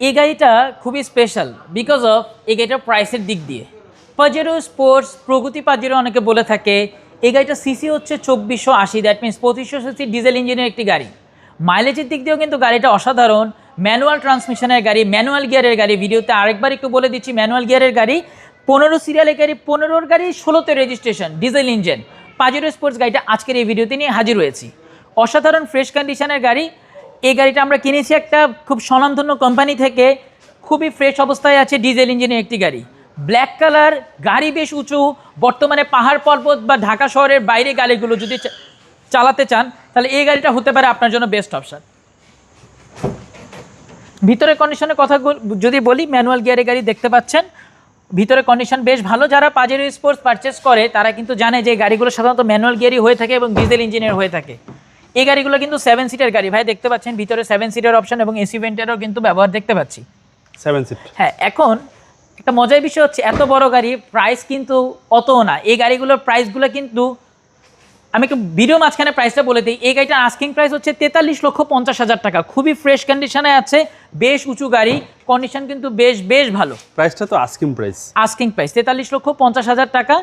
এই গাড়িটা খুবই স্পেশাল বিকজ অফ এই গাড়িটার প্রাইসের দিক দিয়ে। পাজেরো স্পোর্টস প্রগতি পাজেরো অনেকে বলে থাকে, এই গাড়িটা সিসি হচ্ছে চব্বিশশো আশি দ্যাট মিনস পঁচিশশো সিসি ডিজেল ইঞ্জিনের একটি গাড়ি। মাইলেজের দিক দিয়েও কিন্তু গাড়িটা অসাধারণ ম্যানুয়াল ট্রান্সমিশনের গাড়ি ম্যানুয়াল গিয়ারের গাড়ি। ভিডিওতে আরেকবার একটু বলে দিচ্ছি ম্যানুয়াল গিয়ারের গাড়ি, পনেরো সিরিয়ালের গাড়ি, পনেরোর গাড়ি, ষোলোতে registration diesel engine Pajero sports গাড়িটা আজকের এই ভিডিওতে নিয়ে হাজির হয়েছি। অসাধারণ ফ্রেশ কন্ডিশনের গাড়ি এই গাড়িটা আমরা কিনেছি একটা খুব স্বনামধন্য কোম্পানি থেকে। খুবই ফ্রেশ অবস্থায় আছে ডিজেল ইঞ্জিনের একটি গাড়ি। ব্ল্যাক কালার গাড়ি বেশ উঁচু। বর্তমানে পাহাড় পর্বত বা ঢাকা শহরের বাইরে গাড়িগুলো যদি চালাতে চান, তাহলে এই গাড়িটা হতে পারে আপনার জন্য বেস্ট অপশান ভিতরের কন্ডিশনের কথা যদি বলি ম্যানুয়াল গিয়ারের গাড়ি দেখতে পাচ্ছেন। ভিতরে কন্ডিশন বেশ ভালো। যারা পাজেরো স্পোর্টস পারচেস করে, তারা কিন্তু জানে যে গাড়িগুলো সাধারণত ম্যানুয়াল গিয়ারই হয়ে থাকে এবং ডিজেল ইঞ্জিনের হয়ে থাকে। এই গাড়িগুলো কিন্তু সেভেন সিটের গাড়ি। ভাই দেখতে পাচ্ছেন ভিতরে সেভেন সিটের অপশন এবং এসি ভেন্টেরও কিন্তু ব্যবহার দেখতে পাচ্ছি। সেভেন সিট হ্যাঁ এখন একটা মজার বিষয় হচ্ছে এত বড় গাড়ি প্রাইস কিন্তু অতও না। এই গাড়িগুলোর প্রাইসগুলো কিন্তু আমি একটু ভিডিও মাঝখানে প্রাইসটা বলে দিই। এই গাড়িটার আস্কিং প্রাইস হচ্ছে তেতাল্লিশ লক্ষ পঞ্চাশ হাজার টাকা। খুবই ফ্রেশ কন্ডিশনে আছে বেশ উঁচু গাড়ি কন্ডিশন কিন্তু বেশ বেশ ভালো। প্রাইসটা তো আস্কিং প্রাইস আস্কিং প্রাইস তেতাল্লিশ লক্ষ পঞ্চাশ হাজার টাকা।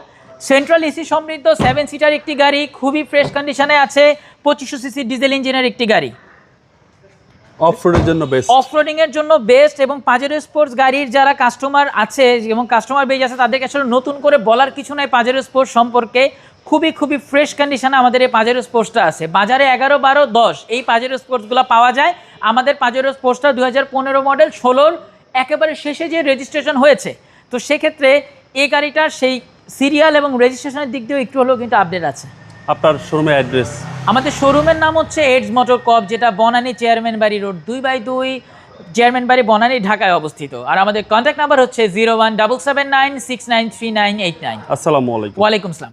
সেন্ট্রাল এসি সমৃদ্ধ সেভেন সিটার একটি গাড়ি খুবই ফ্রেশ কন্ডিশনে আছে পঁচিশশো সিসি ডিজেল ইঞ্জিনের একটি গাড়ি। অফ রোডের জন্য বেস্ট অফরোডিং এর জন্য বেস্ট এবং পাজেরো স্পোর্টস গাড়ির যারা কাস্টমার আছে এবং কাস্টমার বেজ আছে তাদেরকে আসলে নতুন করে বলার কিছু নাই পাজেরো স্পোর্টস সম্পর্কে। খুবই খুবই ফ্রেশ কন্ডিশনে আমাদের এই পাজেরো স্পোর্টসটা আছে। বাজারে এগারো বারো দশ এই পাজেরো স্পোর্টসগুলো পাওয়া যায়। আমাদের পাজেরো স্পোর্টসটা দু হাজার পনেরো মডেল ষোলোর একেবারে শেষে যে রেজিস্ট্রেশন হয়েছে তো সেক্ষেত্রে এই গাড়িটার সেই সিরিয়াল এবং রেজিস্ট্রেশনের দিক দিয়েও একটু হলেও কিন্তু আপডেট আছে। আপনার শোরুমের অ্যাড্রেস আমাদের শোরুমের নাম হচ্ছে এডস মোটর কপ যেটা বনানী চেয়ারম্যান বাড়ি রোড দুই বাই দুই চেয়ারম্যান বাড়ি বনানী ঢাকায় অবস্থিত। আর আমাদের কন্ট্যাক্ট নাম্বার হচ্ছে zero one double seven nine six nine three nine eight nine আসসালামু আলাইকুম। ওয়ালাইকুম আসসালাম।